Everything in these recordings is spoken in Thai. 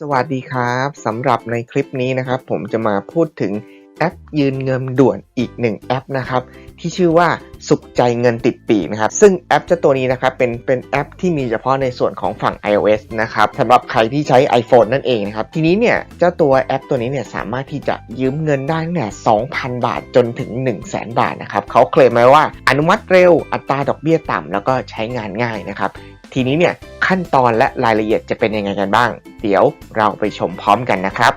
สวัสดีครับสำหรับในคลิปนี้นะครับ ผมจะมาพูดถึงแอปยืนเงินด่วนอีกหนึ่งแอปนะครับ ที่ชื่อว่าสุขใจเงินติดปีนะครับ ซึ่งแอปเจ้าตัวนี้นะครับเป็นเป็นแอปที่มีเฉพาะในส่วนของฝั่ง iOS นะครับสำหรับใครที่ใช้ iPhone นั่นเองนะครับ ทีนี้เนี่ยเจ้าตัวแอปตัวนี้เนี่ยสามารถที่จะยืมเงินได้ตั้งแต่2,000 บาทจนถึง 1 0 0 0 0แบาทนะครับเขาเคลมไว้ว่าอนุมัติเร็วอัตราดอกเบี้ยต่ำแล้วก็ใช้งานง่ายนะครับ ทีนี้เนี่ยขั้นตอนและรายละเอียดจะเป็นยังไงกันบ้าง เดี๋ยวเราไปชมพร้อมกันนะครับ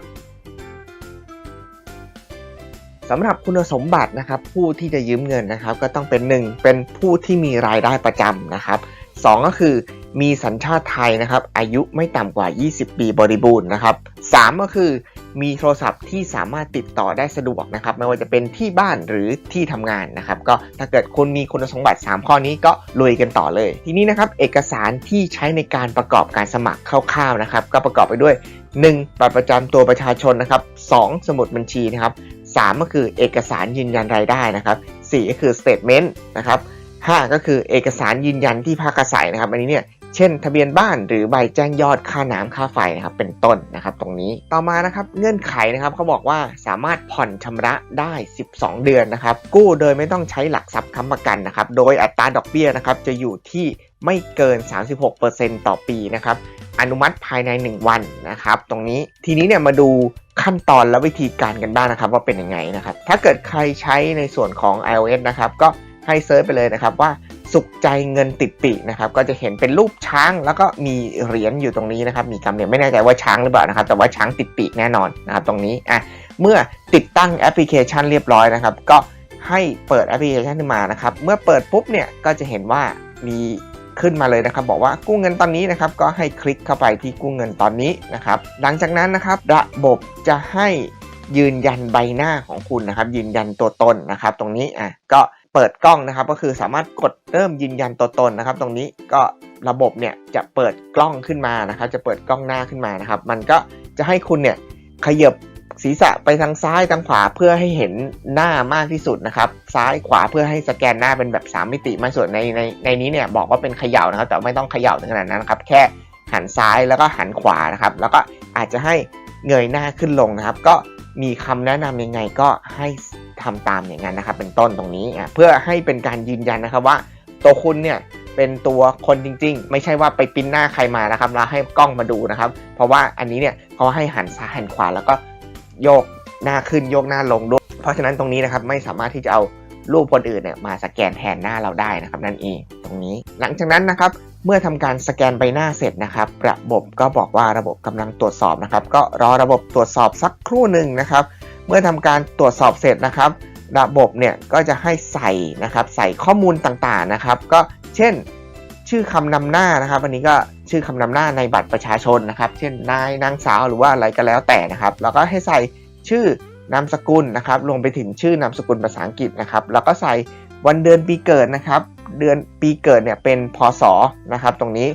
สำหรับคุณสมบัตินะครับผู้ที่จะยืมเงินนะครับ ก็ต้องเป็น 1 เป็นผู้ที่มีรายได้ประจำนะครับ2ก็คือมีสัญชาติไทยนะครับอายุไม่ต่ำกว่า 20 ปีบริบูรณ์นะครับ3ก็คือ มีโทรศัพท์ที่สามารถติดต่อได้สะดวกนะครับ ไม่ว่าจะเป็นที่บ้านหรือที่ทำงานนะครับ ก็ถ้าเกิดคุณมีคุณสมบัติ 3 ข้อนี้ก็ลุยกันต่อเลย ทีนี้นะครับเอกสารที่ใช้ในการประกอบการสมัครคร่าวๆนะครับ ก็ประกอบไปด้วย 1. บัตรประจำตัวประชาชนนะครับ 2. สมุดบัญชีนะครับ 3 ก็คือเอกสารยืนยันรายได้นะครับ 4 ก็คือ statement นะครับ5ก็คือเอกสารยืนยันที่พักอาศัยนะครับ อันนี้เนี่ย เช่น ทะเบียนบ้านหรือใบแจ้งยอดค่าน้ำค่าไฟนะครับเป็นต้นนะครับตรงนี้ต่อมานะครับเงื่อนไขนะครับเขาบอกว่าสามารถผ่อนชำระได้ 12 เดือนนะครับกู้โดยไม่ต้องใช้หลักทรัพย์ค้ำประกันนะครับโดยอัตราดอกเบี้ยนะครับจะอยู่ที่ไม่เกิน 36%ต่อปีนะครับอนุมัติภายใน 1 วันนะครับตรงนี้ทีนี้เนี่ยมาดูขั้นตอนและวิธีการกันบ้างนะครับว่าเป็นยังไงนะครับถ้าเกิดใครใช้ในส่วนของ iOS นะครับก็ให้เซิร์ชไปเลยนะครับว่า สุขใจเงินติดปีนะครับก็จะเห็นเป็นรูปช้างแล้วก็มีเหรียญอยู่ตรงนี้นะครับมีกำเนิดไม่แน่ใจว่าช้างหรือเปล่านะครับแต่ว่าช้างติดปีแน่นอนนะครับตรงนี้อะเมื่อติดตั้งแอปพลิเคชันเรียบร้อยนะครับ ก็ให้เปิดแอปพลิเคชันขึ้นมานะครับเมื่อเปิดปุ๊บเนี่ยก็จะเห็นว่ามีขึ้นมาเลยนะครับ บอกว่ากู้เงินตอนนี้นะครับก็ให้คลิกเข้าไปที่กู้เงินตอนนี้นะครับหลังจากนั้นนะครับระบบจะให้ยืนยันใบหน้าของคุณนะครับ ยืนยันตัวตนนะครับ ตรงนี้อะก็ เปิดกล้องนะครับ ก็คือสามารถกดเริ่มยืนยันตัวตนนะครับ ตรงนี้ก็ระบบเนี่ยจะเปิดกล้องขึ้นมานะครับ จะเปิดกล้องหน้าขึ้นมานะครับ มันก็จะให้คุณเนี่ยขยับศีรษะไปทางซ้ายทางขวาเพื่อให้เห็นหน้ามากที่สุดนะครับ ซ้ายขวาเพื่อให้สแกนหน้าเป็นแบบ 3 มิติมากสุดในในในนี้เนี่ยบอกว่าเป็นเขย่านะครับ แต่ไม่ต้องเขย่าถึงขนาดนั้นนะครับ แค่หันซ้ายแล้วก็หันขวานะครับ แล้วก็อาจจะให้ เงยหน้าขึ้นลงนะครับ ก็มีคำแนะนำยังไงก็ให้ทำตามอย่างนั้นนะครับ เป็นต้นตรงนี้เพื่อให้เป็นการยืนยันนะครับว่า ตัวคุณเนี่ยเป็นตัวคนจริง ๆ ไม่ใช่ว่าไปปิ้นหน้าใครมานะครับแล้วให้กล้องมาดูนะครับ เพราะว่าอันนี้เนี่ยเขาให้หันซ้ายหันขวาแล้วก็โยกหน้าขึ้นโยกหน้าลงด้วย เพราะฉะนั้นตรงนี้นะครับไม่สามารถที่จะเอารูปคนอื่นเนี่ยมาสแกนแทนหน้าเราได้นะครับนั่นเองตรงนี้ หลังจากนั้นนะครับ เมื่อทำการสแกนใบหน้าเสร็จนะครับ ระบบก็บอกว่าระบบกำลังตรวจสอบนะครับ ก็รอระบบตรวจสอบสักครู่หนึ่งนะครับ เมื่อทำการตรวจสอบเสร็จนะครับ ระบบเนี่ยก็จะให้ใส่นะครับ ใส่ข้อมูลต่างๆนะครับ ก็เช่น ชื่อคำนำหน้านะครับ อันนี้ก็ชื่อคำนำหน้าในบัตรประชาชนนะครับ เช่นนายนางสาวหรือว่าอะไรก็แล้วแต่นะครับ แล้วก็ให้ใส่ชื่อนามสกุลนะครับ ลงไปถึงชื่อนามสกุลภาษาอังกฤษนะครับ แล้วก็ใส่วันเดือนปีเกิดนะครับ เดือนปีเกิดเนี่ยเป็นพศนะครับ ตรงนี้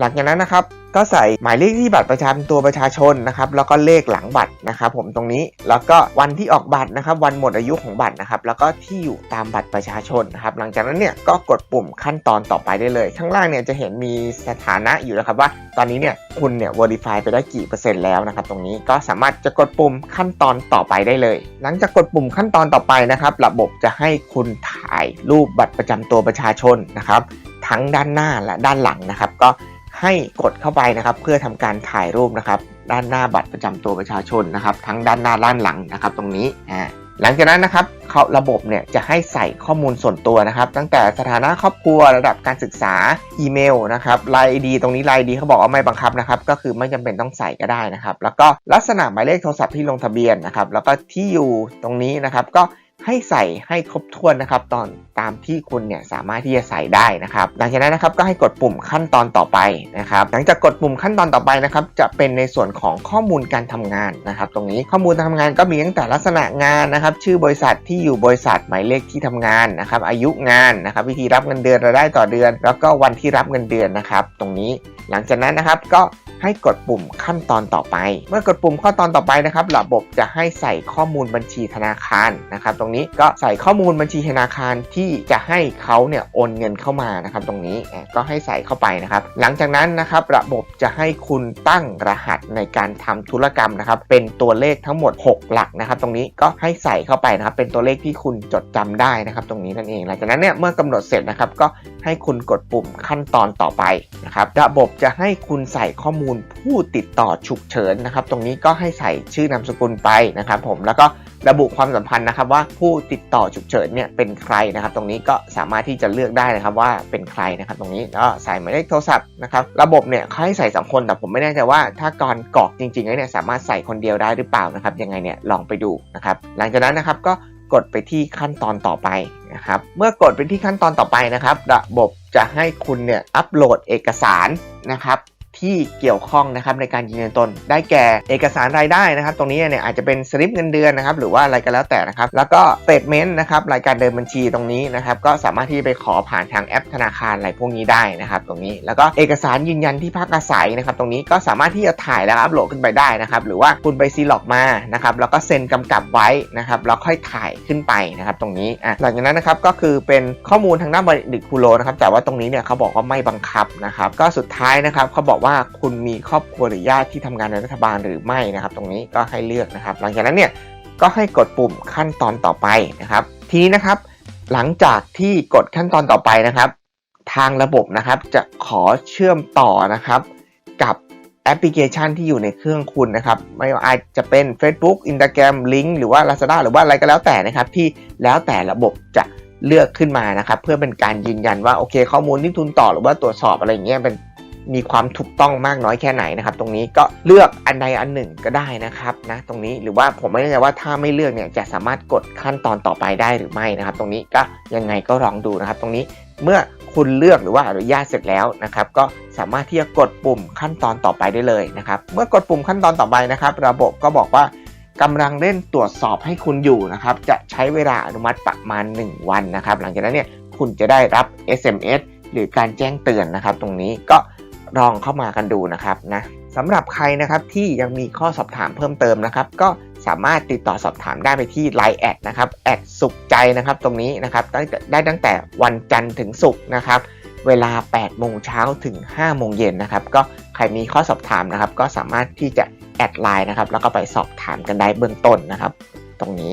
หลังจากนั้นนะครับก็ใส่หมายเลขที่บัตรประจำตัวประชาชนนะครับแล้วก็เลขหลังบัตรนะครับผมตรงนี้แล้วก็วันที่ออกบัตรนะครับ วันหมดอายุของบัตรนะครับ แล้วก็ที่อยู่ตามบัตรประชาชนนะครับ หลังจากนั้นเนี่ยก็กดปุ่มขั้นตอนต่อไปได้เลย ข้างล่างเนี่ยจะเห็นมีสถานะอยู่นะครับว่า ตอนนี้เนี่ยคุณเนี่ย verify ไปได้กี่เปอร์เซ็นต์แล้วนะครับ ตรงนี้ก็สามารถจะกดปุ่มขั้นตอนต่อไปได้เลย หลังจากกดปุ่มขั้นตอนต่อไปนะครับ ระบบจะให้คุณ ถ่ายรูปบัตรประจำตัวประชาชนนะครับ ทั้งด้านหน้าและด้านหลังนะครับ ก็ให้กดเข้าไปนะครับ เพื่อทำการถ่ายรูปนะครับ ด้านหน้าบัตรประจำตัวประชาชนนะครับ ทั้งด้านหน้าด้านหลังนะครับ ตรงนี้อ่าหลังจากนั้นนะครับเขาระบบเนี่ยจะให้ใส่ข้อมูลส่วนตัวนะครับ ตั้งแต่สถานะครอบครัวระดับการศึกษาอีเมลนะครับไลน์ดีตรงนี้ไลน์ดีเขาบอกว่าไม่บังคับนะครับ ก็คือไม่จำเป็นต้องใส่ก็ได้นะครับ แล้วก็ลักษณะหมายเลขโทรศัพท์ที่ลงทะเบียนนะครับ แล้วก็ที่อยู่ตรงนี้นะครับก็ ให้ใส่ให้ครบถ้วนนะครับ ตอนตามที่คุณเนี่ยสามารถที่จะใส่ได้นะครับ หลังจากนั้นนะครับก็ให้กดปุ่มขั้นตอนต่อไปนะครับ หลังจากกดปุ่มขั้นตอนต่อไปนะครับ จะเป็นในส่วนของข้อมูลการทำงานนะครับ ตรงนี้ข้อมูลการทำงานก็มีตั้งแต่ลักษณะงานนะครับ ชื่อบริษัทที่อยู่บริษัทหมายเลขที่ทำงานนะครับ อายุงานนะครับ วิธีรับเงินเดือนรายได้ต่อเดือน แล้วก็วันที่รับเงินเดือนนะครับ ตรงนี้หลังจากนั้นนะครับก็ ให้กดปุ่มขั้นตอนต่อไป เมื่อกดปุ่มขั้นตอนต่อไปนะครับ ระบบจะให้ใส่ข้อมูลบัญชีธนาคารนะครับ ตรงนี้ก็ใส่ข้อมูลบัญชีธนาคารที่จะให้เขาเนี่ยโอนเงินเข้ามานะครับ ตรงนี้ก็ให้ใส่เข้าไปนะครับ หลังจากนั้นนะครับ ระบบจะให้คุณตั้งรหัสในการทำธุรกรรมนะครับ เป็นตัวเลขทั้งหมด 6 หลักนะครับ ตรงนี้ก็ให้ใส่เข้าไปนะครับ เป็นตัวเลขที่คุณจดจำได้นะครับ ตรงนี้นั่นเอง หลังจากนั้นเนี่ยเมื่อกำหนดเสร็จนะครับ ก็ให้คุณกดปุ่มขั้นตอนต่อไปนะครับ ระบบจะให้คุณใส่ข้อมูลผู้ติดต่อฉุกเฉินนะครับ ตรงนี้ก็ให้ใส่ชื่อนามสกุลไปนะครับผมแล้วก็ระบุความสัมพันธ์นะครับว่าผู้ติดต่อฉุกเฉินเนี่ยเป็นใครนะครับ ตรงนี้ก็สามารถที่จะเลือกได้นะครับว่าเป็นใครนะครับ ตรงนี้แล้วก็ใส่หมายเลขโทรศัพท์นะครับ ระบบเนี่ยเขาให้ใส่สองคนแต่ผมไม่แน่ใจว่าถ้าก่อนกรอกจริงๆแล้วเนี่ยสามารถใส่คนเดียวได้หรือเปล่านะครับ ยังไงเนี่ยลองไปดูนะครับ หลังจากนั้นนะครับก็กดไปที่ขั้นตอนต่อไปนะครับ เมื่อกดไปที่ขั้นตอนต่อไปนะครับ ระบบจะให้คุณเนี่ยอัปโหลดเอกสารนะครับ ที่เกี่ยวข้องนะครับในการยืนยันตน ได้แก่เอกสารรายได้นะครับ ตรงนี้เนี่ยอาจจะเป็นสลิปเงินเดือนนะครับ หรือว่าอะไรก็แล้วแต่นะครับ แล้วก็สเตทเมนต์นะครับรายการเดินบัญชีตรงนี้นะครับ ก็สามารถที่ไปขอผ่านทางแอปธนาคารอะไรพวกนี้ได้นะครับ ตรงนี้แล้วก็เอกสารยืนยันที่พักอาศัยนะครับ ตรงนี้ก็สามารถที่จะถ่ายแล้วอัปโหลดขึ้นไปได้นะครับ หรือว่าคุณไปซีล็อกมานะครับ แล้วก็เซ็นกำกับไว้นะครับแล้วค่อยถ่ายขึ้นไปนะครับ ตรงนี้อะหลังจากนั้นนะครับก็คือเป็นข้อมูลทางด้านบัณฑิตคูโลนะครับ แต่ว่าตรงนี้เนี่ยเขาบอกว่าไม่บังคับนะครับ ก็สุดท้ายนะครับเขาบอกว่าคุณมีครอบครัวหรือญาติที่ทำงานในรัฐบาลหรือไม่นะครับ ตรงนี้ก็ให้เลือกนะครับ หลังจากนั้นเนี่ยก็ให้กดปุ่มขั้นตอนต่อไปนะครับ ทีนี้นะครับ หลังจากที่กดขั้นตอนต่อไปนะครับ ทางระบบนะครับจะขอเชื่อมต่อนะครับ กับแอปพลิเคชันที่อยู่ในเครื่องคุณนะครับ ไม่ว่าอาจจะเป็น Facebook Instagram Link หรือว่า Lazada หรือว่าอะไรก็แล้วแต่นะครับ ที่แล้วแต่ระบบจะเลือกขึ้นมานะครับ เพื่อเป็นการยืนยันว่าโอเค ข้อมูลที่ทุนต่อหรือว่าตรวจสอบอะไรอย่างเงี้ยเป็น มีความถูกต้องมากน้อยแค่ไหนนะครับ ตรงนี้ก็เลือกอันใดอันหนึ่งก็ได้นะครับนะตรงนี้หรือว่าผมไม่แน่ใจว่าถ้าไม่เลือกเนี่ยจะสามารถกดขั้นตอนต่อไปได้หรือไม่นะครับ ตรงนี้ก็ยังไงก็ลองดูนะครับ ตรงนี้เมื่อคุณเลือกหรือว่าอนุญาตเสร็จแล้วนะครับ ก็สามารถที่จะกดปุ่มขั้นตอนต่อไปได้เลยนะครับ เมื่อกดปุ่มขั้นตอนต่อไปนะครับ ระบบก็บอกว่ากำลังเล่นตรวจสอบให้คุณอยู่นะครับ จะใช้เวลาอนุมัติประมาณ 1 วันนะครับ หลังจากนั้นเนี่ยคุณจะได้รับ SMS หรือการแจ้งเตือนนะครับ ตรงนี้ก็ ลองเข้ามากันดูนะครับนะสำหรับใครนะครับที่ยังมีข้อสอบถามเพิ่มเติมนะครับ ก็สามารถติดต่อสอบถามได้ไปที่ Line แอดนะครับแอดสุขใจนะครับตรงนี้นะครับได้ได้ตั้งแต่วันจันทร์ถึงศุกร์นะครับเวลา 8 โมงเช้าถึง 5 โมงเย็นนะครับ ก็ใครมีข้อสอบถามนะครับ ก็สามารถที่จะแอดไลน์นะครับ แล้วก็ไปสอบถามกันได้เบื้องต้นนะครับ ตรงนี้